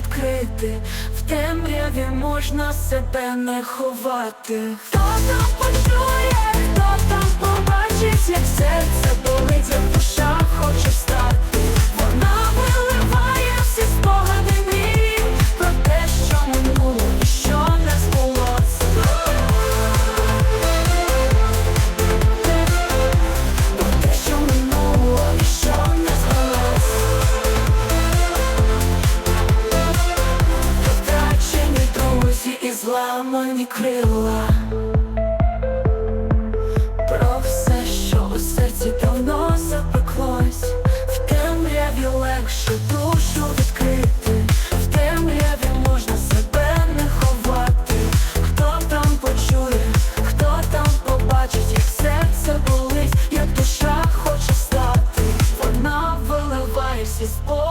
відкрити, в темряві можна себе не ховати. Хто там почує? зламані крила.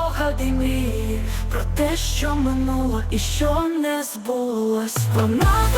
спогади мрії про те, що минуло і що не збулось. Вона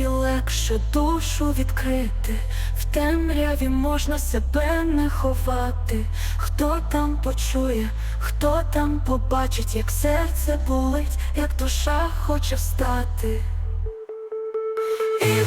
темряві легше душу відкрити, в темряві можна себе не ховати. Хто там почує, хто там побачить, як серце болить, як душа хоче встати. І